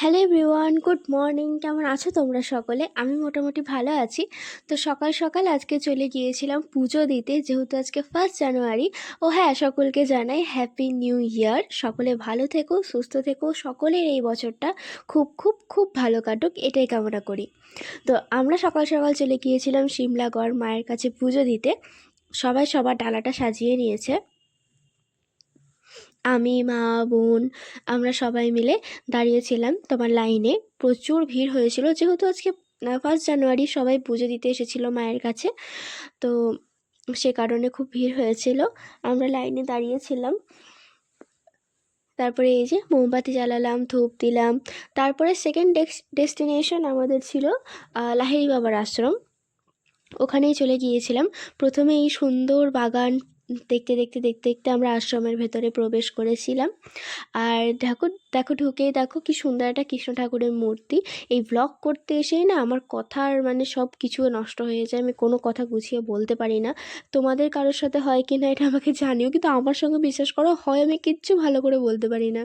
Hello everyone, good morning. কেমন আছো তোমরা সকলে? আমি মোটামুটি ভালো আছি। তো সকাল সকাল আজকে চলে গিয়েছিলাম পুজো দিতে, যেহেতু আজকে ফার্স্ট জানুয়ারি ও হ্যাঁ সকলকে জানাই হ্যাপি নিউ ইয়ার সকলে ভালো থেকো, সুস্থ থেকো। সকলের এই বছরটা খুব খুব খুব ভালো কাটুক, এটাই কামনা করি। তো আমরা সকাল সকাল চলে গিয়েছিলাম সিমলাগড় মায়ের কাছে পুজো দিতে। সবাই সবার ডালাটা সাজিয়ে নিয়েছে। আমি, মা, বোন, আমরা সবাই মিলে দাঁড়িয়েছিলাম তোমার লাইনে। প্রচুর ভিড় হয়েছিল। যেহেতু আজকে ফার্স্ট জানুয়ারি সবাই পুজো দিতে এসেছিল মায়ের কাছে, তো সে কারণে খুব ভিড় হয়েছিল। আমরা লাইনে দাঁড়িয়েছিলাম। তারপরে এই যে মোমবাতি জ্বালালাম, ধূপ দিলাম। তারপরে সেকেন্ড ডেস্টিনেশন আমাদের ছিল লাহিড়ি বাবার আশ্রম। ওখানেই চলে গিয়েছিলাম। প্রথমে এই সুন্দর বাগান দেখতে দেখতে দেখতে দেখতে আমরা আশ্রমের ভেতরে প্রবেশ করেছিলাম। আর দেখো দেখো ঢুকেই দেখো কি সুন্দর একটা কৃষ্ণ ঠাকুরের মূর্তি। এই ব্লগ করতে এসেই না আমার কথার মানে সব কিছু নষ্ট হয়ে যায়, আমি কোনো কথা গুছিয়ে বলতে পারি না। তোমাদের কারোর সাথে হয় কি না এটা আমাকে জানিও, কিন্তু আমার সঙ্গে বিশ্বাস করো হয় আমি কিচ্ছু ভালো করে বলতে পারি না।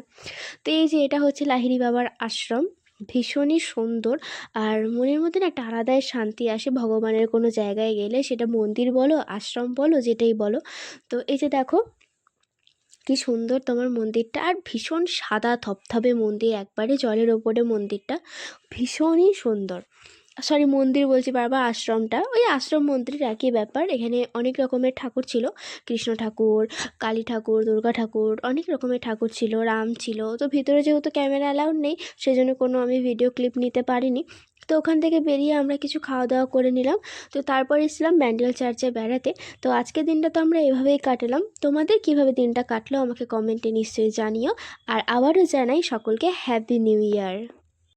তো এই যে এটা হচ্ছে লাহিড়ি বাবার আশ্রম। ভীষণই সুন্দর। আর মনের মধ্যে না একটা আলাদাই শান্তি আসে ভগবানের কোনো জায়গায় গেলে। সেটা মন্দির বলো, আশ্রম বলো, যেটাই বলো। তো এই যে দেখো, কি সুন্দর তোমার মন্দিরটা। আর ভীষণ সাদা থপথপে মন্দির, একবারে জলের ওপরে মন্দিরটা। ভীষণই সুন্দর। সরি মন্দির বলছি বারবার আশ্রমটা। ওই আশ্রম মন্দিরের একই ব্যাপার। এখানে অনেক রকমের ঠাকুর ছিল। কৃষ্ণ ঠাকুর, কালী ঠাকুর, দুর্গা ঠাকুর, অনেক রকমের ঠাকুর ছিল। রাম ছিল। তো ভিতরে যেহেতু ক্যামেরা অ্যালাউড নেই, সেজন্য কোনো আমি ভিডিও ক্লিপ নিতে পারিনি। তো ওখান থেকে বেরিয়ে আমরা কিছু খাওয়া দাওয়া করে নিলাম। তো তারপর এসেছিলাম ব্যান্ডেল চার্চে বেড়াতে। তো আজকের দিনটা তো আমরা এভাবেই কাটালাম। তোমাদের কীভাবে দিনটা কাটলো আমাকে কমেন্টে নিশ্চয়ই জানিও। আর আবারও জানাই সকলকে হ্যাপি নিউ ইয়ার